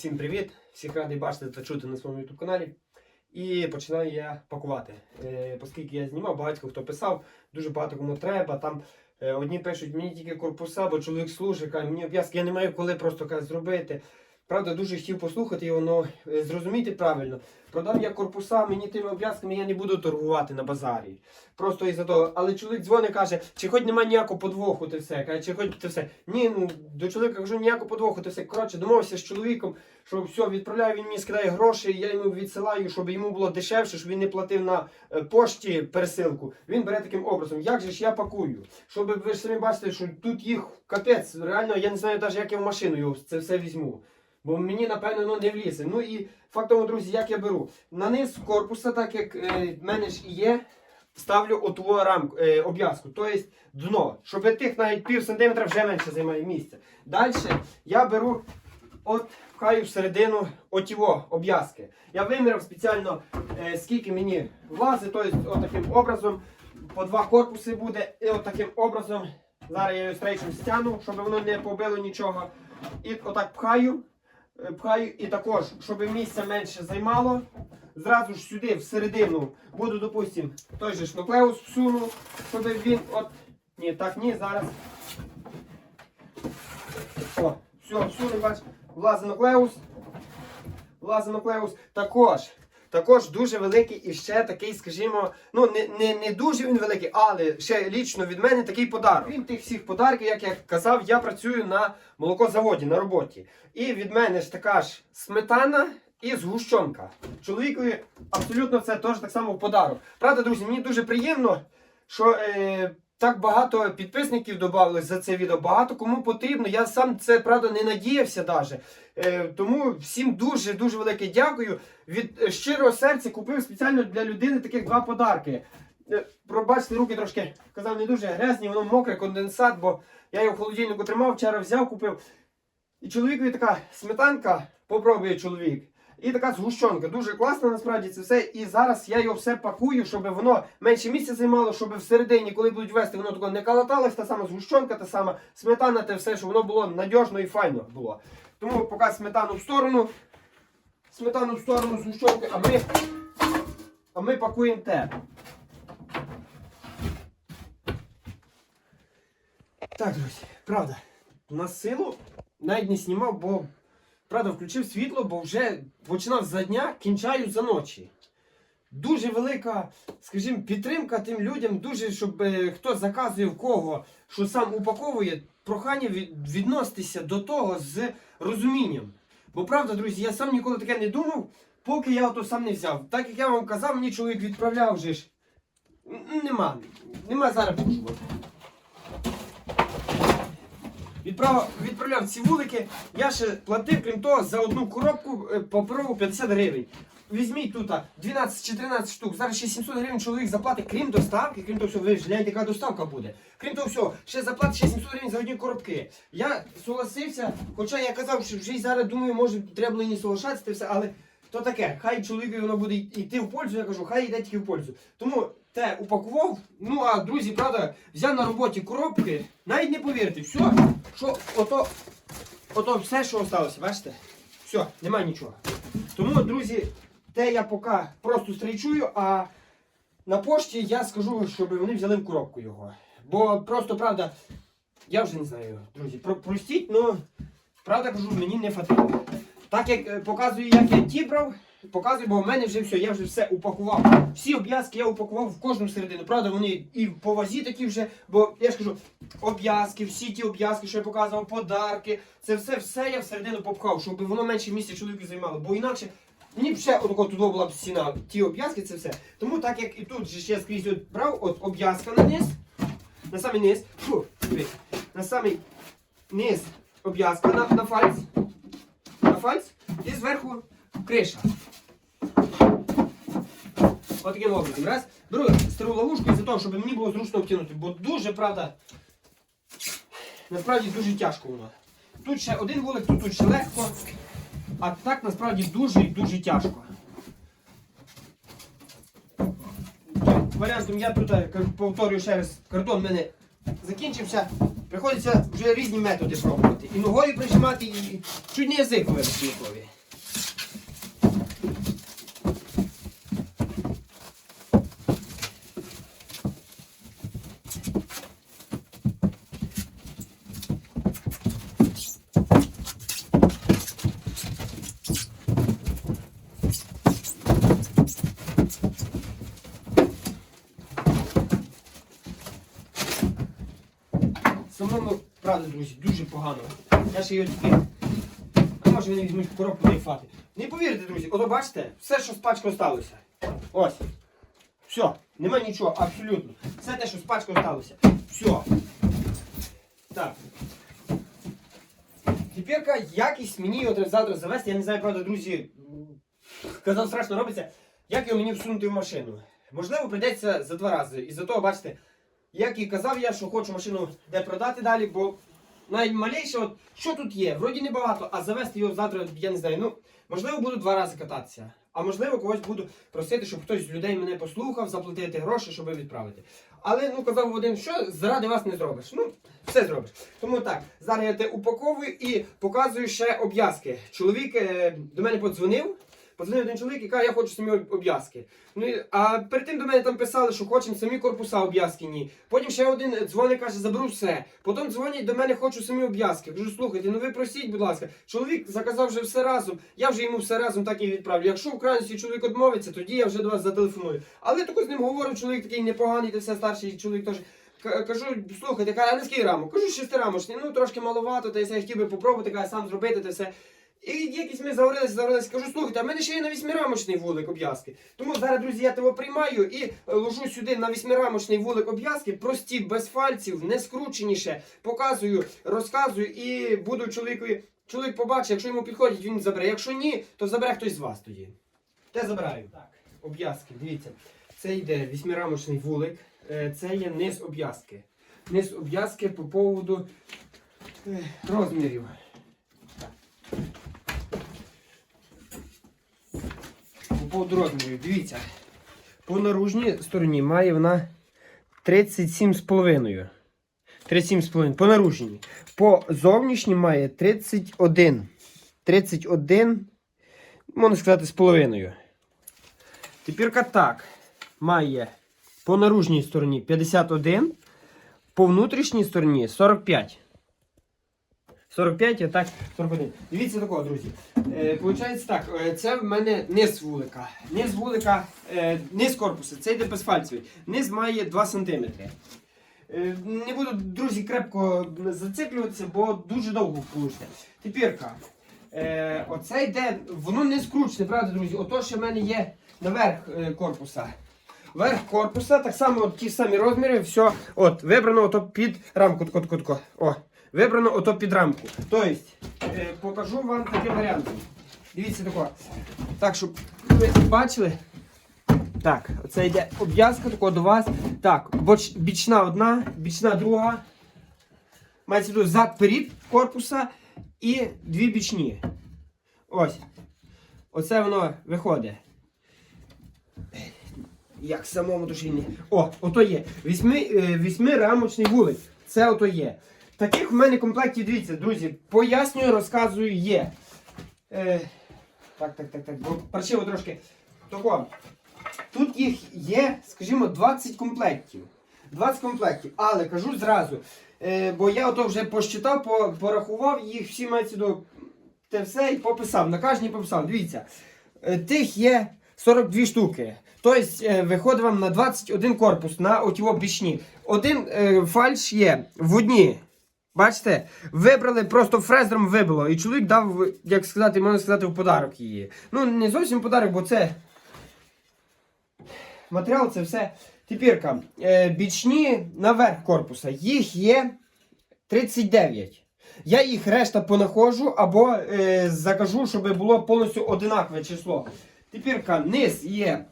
Всім привіт! Всіх радий бачити та чути на своєму YouTube каналі. І починаю я пакувати. Е, оскільки я знімав, багато хто писав, дуже багато кому треба. Там е, одні пишуть, мені тільки корпуса, бо чоловік служить, каже, мені обв'язки, я не маю коли просто каже, зробити. Правда, дуже хотів послухати його, але зрозуміти правильно. Продам я корпуса, мені тими обв'язками я не буду торгувати на базарі. Просто із-за того. Але чоловік дзвонить, каже, чи хоч немає ніякого подвоху, ти все. Каже, чи хоч ти все. Ні, ну, до чоловіка кажу, ніякого подвоху, ти все. Коротше, домовився з чоловіком, що все, відправляю, він мені скидає гроші, я йому відсилаю, щоб йому було дешевше, щоб він не платив на е, пошті пересилку. Він бере таким образом. Як же ж я пакую? Щоб ви ж самі бачите, що тут їх капець, реально, я не знаю навіть, як я в машину його це все візьму. Бо мені, напевно, ну, не влізе. Ну і фактом, друзі, як я беру. На низ корпуса, так як е, в мене ж і є, ставлю оту рамку, е, обв'язку, тобто дно, щоб тих навіть пів сантиметра вже менше займає місця. Далі я беру, от пхаю всередину отіво обв'язки. Я виміряв спеціально, е, скільки мені влазить, тобто от таким образом по два корпуси буде, і от таким образом, зараз я його стрейчем стягну, щоб воно не побило нічого. І отак пхаю, пхаю і також, щоб місця менше займало. Зразу ж сюди всередину буду, допустим, той же ж нуклеус всуну, щоб він от. Ні, так ні, зараз. О, все, всуну, бач, влазить нуклеус. Влазить нуклеус. Також. Також дуже великий і ще такий, скажімо, ну не, не, не дуже він великий, але ще лічно від мене такий подарок. Крім тих всіх подарків, як я казав, я працюю на молокозаводі на роботі. І від мене ж така ж сметана і згущенка. Чоловікові абсолютно це теж так само подарок. Правда, друзі, мені дуже приємно, що е, так багато підписників додали за це відео. Багато кому потрібно. Я сам це правда не надіявся навіть. Е, тому всім дуже дуже велике дякую. Від е, щирого серця купив спеціально для людини таких два подарки. Е, Пробачте, руки трошки казав не дуже грязні, воно мокре, конденсат, бо я його в холодильнику тримав, вчора взяв, купив. І чоловікові така сметанка, попробує чоловік. І така згущенка. Дуже класно насправді це все. І зараз я його все пакую, щоб воно менше місця займало, щоб всередині, коли будуть вести, воно тако не калаталось, та сама згущенка, та сама сметана, те все, щоб воно було надіжно і файно було. Тому поки сметану в сторону, сметану в сторону згущенки, а ми, а ми пакуємо те. Так, друзі, правда, на силу навіть не знімав, бо правда включив світло, бо вже починав за дня, кінчаю за ночі. Дуже велика, скажімо, підтримка тим людям, дуже, щоб е, хто заказує в кого, що сам упаковує, прохання від, відноситися до того з розумінням. Бо правда, друзі, я сам ніколи таке не думав, поки я ото сам не взяв. Так як я вам казав, мені чоловік відправляв вже ж. Нема. Нема зараз. Відправ, відправляв ці вулики, я ще платив, крім того, за одну коробку е, паперову 50 гривень. Візьміть тут 12 чи 13 штук, зараз ще 700 гривень чоловік заплатить, крім доставки, крім того всього, ви ж гляньте, яка доставка буде. Крім того всього, ще заплатить ще 700 гривень за одні коробки. Я согласився, хоча я казав, що вже й зараз думаю, може треба було і не соглашатися, все, але то таке, хай чоловікові воно буде йти в пользу, я кажу, хай йде тільки в пользу. Тому те упакував, ну а друзі, правда, взяв на роботі коробки, навіть не повірте, все, що ото, ото все, що залишилося, бачите? Все, немає нічого. Тому, друзі, те я поки просто стрічую, а на пошті я скажу, щоб вони взяли в коробку його. Бо просто, правда, я вже не знаю, друзі, про, простіть, ну, правда кажу, мені не фатило. Так як е, показую, як я ті брав, показую, бо в мене вже все, я вже все упакував. Всі обв'язки я упакував в кожну середину. Правда, вони і по вазі такі вже, бо я ж кажу, обв'язки, всі ті обв'язки, що я показував, подарки, це все, все я всередину попхав, щоб воно менше місця чоловіку займало. Бо інакше мені б ще отако туди була б стіна, ті обв'язки, це все. Тому так як і тут же ще скрізь от брав, от обв'язка на низ, на самий низ, фу, на самий низ обв'язка на, на фальц, на фальц і зверху криша. От таким образом. Раз. Беру стару ловушку із-за того, щоб мені було зручно втягнути. Бо дуже, правда, насправді дуже тяжко воно. Тут ще один вулик, тут, тут ще легко. А так насправді дуже і дуже тяжко. Варіантом я тут е, повторюю ще раз, картон в мене закінчився. приходиться вже різні методи пробувати. І ногою прижимати, і чуть не язик вивести ніколи. Самому, правда, погано. Я ще його тільки. А може вони візьмуть коробку та фати. Не повірите, друзі, ото бачите, все, що з пачкою сталося. Ось. Все, нема нічого, абсолютно. Все те, що з пачкою сталося. Все. Так. Тепер якість мені треба завтра завести. Я не знаю, правда, друзі. Казав, страшно робиться. Як його мені всунути в машину? Можливо, прийдеться за два рази. І за того, бачите, як і казав я, що хочу машину де продати далі, бо наймалейше, от що тут є, вроді небагато, а завести його завтра, я не знаю. Ну, можливо, буду два рази кататися. А можливо, когось буду просити, щоб хтось з людей мене послухав, заплатити гроші, щоб відправити. Але ну казав один, що заради вас не зробиш. Ну, все зробиш. Тому так, зараз я те упаковую і показую ще обв'язки. Чоловік е, до мене подзвонив. Подзвонив один чоловік і каже, я хочу самі об- обв'язки. Ну, а перед тим до мене там писали, що хочемо самі корпуса обв'язкені. Потім ще один дзвонить, каже, заберу все. Потім дзвонять до мене, хочу самі обв'язки. Кажу, слухайте, ну ви просіть, будь ласка. Чоловік заказав вже все разом. Я вже йому все разом так і відправлю. Якщо в крайності чоловік відмовиться, тоді я вже до вас зателефоную. Але тако з ним говорю, чоловік такий непоганий, та все старший чоловік теж. Кажу, слухайте, каже, а на скільки рамок? Кажу, шестирамочний, ну трошки маловато, та я хотів би попробувати, каже, сам зробити, та все. І якось ми заговорилися, заговорилися, кажу, слухайте, а в мене ще є на вісьмирамочний вулик обв'язки. Тому зараз, друзі, я тебе приймаю і е, ложу сюди на вісьмирамочний вулик обв'язки, прості, без фальців, не скрученіше. Показую, розказую і буду чоловікові. Чоловік побачить, якщо йому підходить, він забере. Якщо ні, то забере хтось з вас тоді. Те забираю. Так, обв'язки, дивіться. Це йде вісьмирамочний вулик, е, це є низ обв'язки. Низ обв'язки по поводу е, розмірів. По поводу дивіться. По наружній стороні має вона 37,5. 37,5 по наружній. По зовнішній має 31. 31, можна сказати, з половиною. Тепер так. Має по наружній стороні 51, по внутрішній стороні 45. 45, а так 41. Дивіться такого, друзі. Е, Получається так, е, це в мене низ вулика. Низ вулика, е, низ корпуса, це йде безфальцевий. Низ має 2 см. Не буду, друзі, крепко зациклюватися, бо дуже довго вкручте. Тепірка. Оце йде, воно не скручне, правда, друзі? Ото ще в мене є наверх корпуса. Верх корпуса, так само ті самі розміри, все, от, вибрано ото під рамку. Тако, тако, тако. О, вибрано ото під рамку. Тобто, е, покажу вам таким варіантом. Дивіться тако. Так, щоб ви бачили. Так, оце йде обв'язка тако до вас. Так, боч, бічна одна, бічна друга. Мається тут зад перед корпуса і дві бічні. Ось. Оце воно виходить. Як самому душі. О, ото є. Вісьми, е, вісьмирамочний вулик. Це ото є. Таких в мене комплектів, дивіться, друзі, пояснюю, розказую, є. Е, так, так, так, так. Бо паршиво трошки. Тако. Тут їх є, скажімо, 20 комплектів. 20 комплектів. Але кажу зразу. Е, бо я ото вже посчитав, по- порахував їх, всі мають до те все і пописав. На кожній пописав. Дивіться. Е, Тих є 42 штуки. Тобто е, виходить вам на 21 корпус на отіво бічні. Один е, фальш є в одній. Бачите, вибрали, просто фрезером вибило. І чоловік дав, як сказати, можна сказати, в подарок її. Ну, не зовсім подарок, бо це матеріал, це все. Тепірка. Е, бічні наверх корпуса. Їх є 39. Я їх решта понаходжу або е, закажу, щоб було повністю одинакове число. Тепірка, низ є.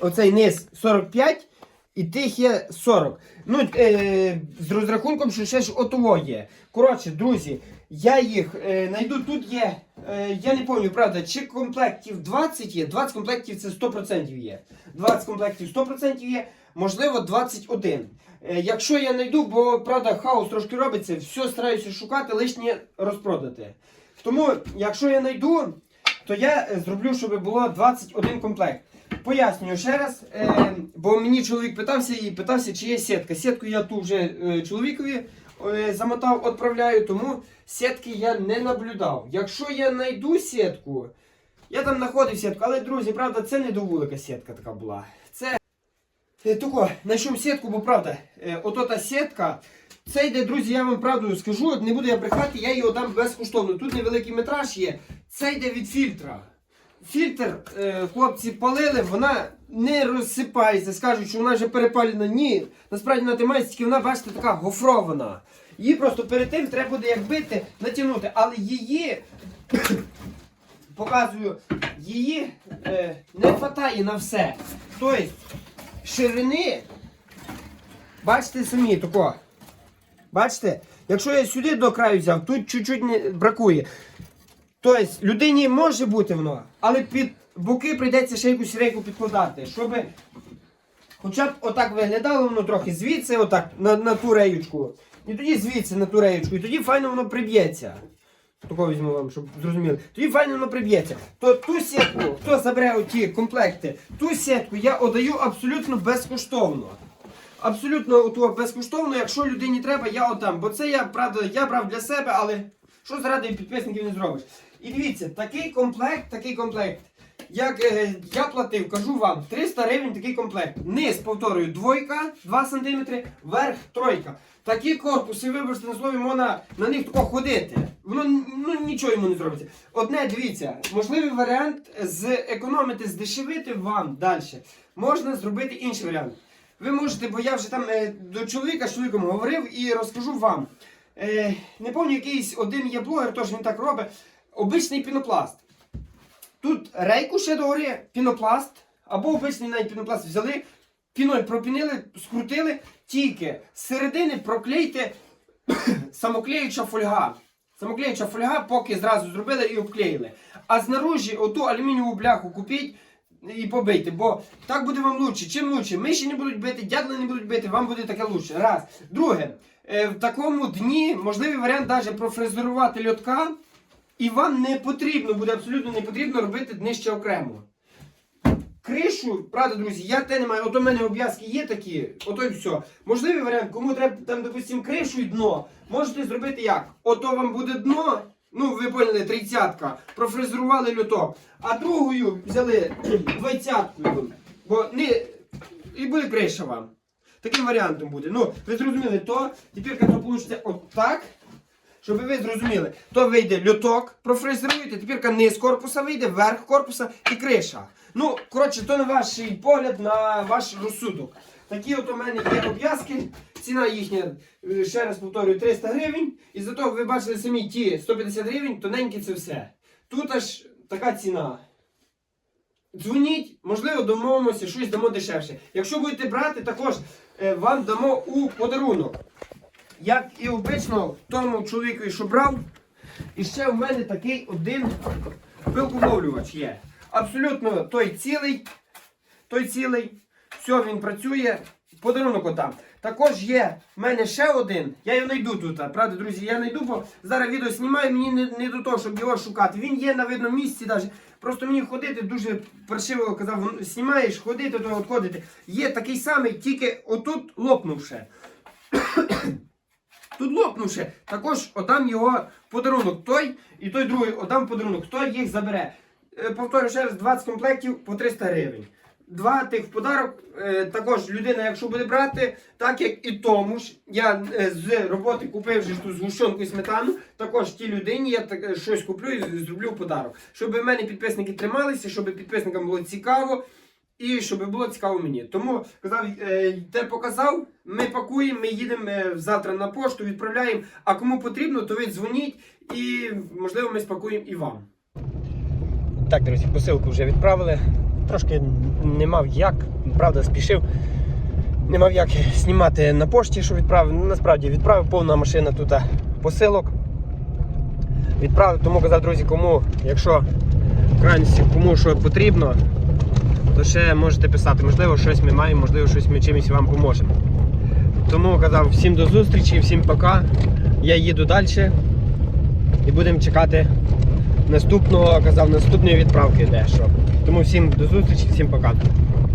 Оцей низ 45 і тих є 40. Ну, е, з розрахунком, що ще ж отово є. Коротше, друзі, Я їх е, знайду. Тут є. Е, я не пам'ятаю, правда, чи комплектів 20 є. 20 комплектів це 100% є. 20 комплектів 100% є, можливо, 21. Е, якщо я знайду, бо правда хаос трошки робиться, все стараюся шукати, лишнє розпродати. Тому, якщо я знайду, то я е, зроблю, щоб було 21 комплект. Пояснюю ще раз, е, бо мені чоловік питався і питався, чи є сітка. Сітку я ту вже е, чоловікові е, замотав, відправляю, тому сітки я не наблюдав. Якщо я знайду сітку, я там знаходив сітку, але друзі, правда, це не до вулика сітка така була. Це тако, знайшов сітку, бо правда, ото та сітка. Це йде, друзі, я вам правду скажу, не буду я брехати, я його дам безкоштовно. Тут невеликий метраж є. Це йде від фільтра. Фільтр е, хлопці палили, вона не розсипається, скажуть, що вона вже перепалена. Ні, насправді на тематиці вона, бачите, така гофрована. Її просто перед тим треба буде як бити, натягнути. Але її, показую, її е, не вистачає на все. Тобто, ширини, бачите самі, тако. Бачите? Якщо я сюди до краю взяв, тут чуть-чуть не бракує. Тобто людині може бути воно, але під боки прийдеться ще якусь рейку підкладати, щоб хоча б отак виглядало воно трохи звідси, отак, на, на ту реючку. І тоді звідси на ту реючку, і тоді файно воно приб'ється. Такого візьму вам, щоб зрозуміли. Тоді файно воно приб'ється. То ту сітку, хто забере оті комплекти, ту сітку я отдаю абсолютно безкоштовно. Абсолютно оту безкоштовно, якщо людині треба, я отдам. Бо це я, правда, я брав для себе, але що заради підписників не зробиш. І дивіться, такий комплект, такий комплект. Як е, я платив, кажу вам, 300 гривень такий комплект. Низ, повторюю, двойка, 2 см, верх, тройка. Такі корпуси, вибачте на слові, можна на них тако ходити. Воно ну, нічого йому не зробиться. Одне, дивіться, можливий варіант зекономити, здешевити вам далі. Можна зробити інший варіант. Ви можете, бо я вже там е, до чоловіка з чоловіком говорив і розкажу вам. Е, не пам'ятаю, якийсь один є блогер, теж він так робить. Обичний пінопласт. Тут рейку ще догори, пінопласт, або обичний навіть пінопласт взяли, піною пропінили, скрутили, тільки з середини проклейте самоклеюча фольга. Самоклеюча фольга, поки зразу зробили і обклеїли. А знаружі оту алюмінієву бляху купіть і побийте, бо так буде вам лучше. Чим лучше? Миші не будуть бити, дятли не будуть бити, вам буде таке лучше. Раз. Друге, е, в такому дні можливий варіант навіть профрезерувати льотка, і вам не потрібно, буде абсолютно не потрібно робити днище окремо. Кришу, правда, друзі, я те не маю. Ото в мене обв'язки є такі, ото і все. Можливий варіант, кому треба там, допустим, кришу і дно, можете зробити як? Ото вам буде дно, ну ви поняли, тридцятка, профрезерували люток, а другою взяли двадцяткою, бо не. І буде криша вам. Таким варіантом буде. Ну, ви зрозуміли, то тепер то вийде отак. Щоб ви зрозуміли, то вийде льоток, профрезеруєте, тепер низ корпуса вийде, верх корпуса і криша. Ну, коротше, то на ваш погляд, на ваш розсудок. Такі от у мене є обв'язки. Ціна їхня, е, ще раз повторюю, 300 гривень. І зато ви бачили самі ті 150 гривень, тоненькі це все. Тут аж така ціна. Дзвоніть, можливо, домовимося, щось дамо дешевше. Якщо будете брати, також е, вам дамо у подарунок. Як і обично, тому чоловікові, що брав, і ще в мене такий один пилковловлювач є. Абсолютно той цілий, той цілий, все, він працює. Подарунок отам. Також є в мене ще один. Я його знайду тут. Правда, друзі, я знайду, бо зараз відео знімаю, мені не, не до того, щоб його шукати. Він є на видному місці навіть. Просто мені ходити дуже паршиво казав, «Вон, знімаєш, ходити, то відходити. Є такий самий, тільки отут лопнувши. Тут лопнувши, також отдам його подарунок. Той і той другий отдам подарунок. Хто їх забере? Е, Повторю ще раз, 20 комплектів по 300 гривень. Два тих в подарок. Е, також людина, якщо буде брати, так як і тому ж, я е, з роботи купив же ж ту згущенку і сметану, також тій людині я так, е, щось куплю і зроблю подарок. Щоб в мене підписники трималися, щоб підписникам було цікаво. І щоб було цікаво мені. Тому казав, те показав, ми пакуємо, ми їдемо завтра на пошту, відправляємо. А кому потрібно, то ви дзвоніть і можливо ми спакуємо і вам. Так, друзі, посилку вже відправили. Трошки не мав як, правда, спішив. Не мав як знімати на пошті, що відправив. Насправді відправив повна машина тут посилок. відправити. Тому казав, друзі, кому, якщо в крайності кому що потрібно, то ще можете писати. Можливо, щось ми маємо, можливо, щось ми чимось вам поможемо. Тому казав всім до зустрічі, всім пока. Я їду далі і будемо чекати наступного, казав, наступної відправки дещо. Тому всім до зустрічі, всім пока.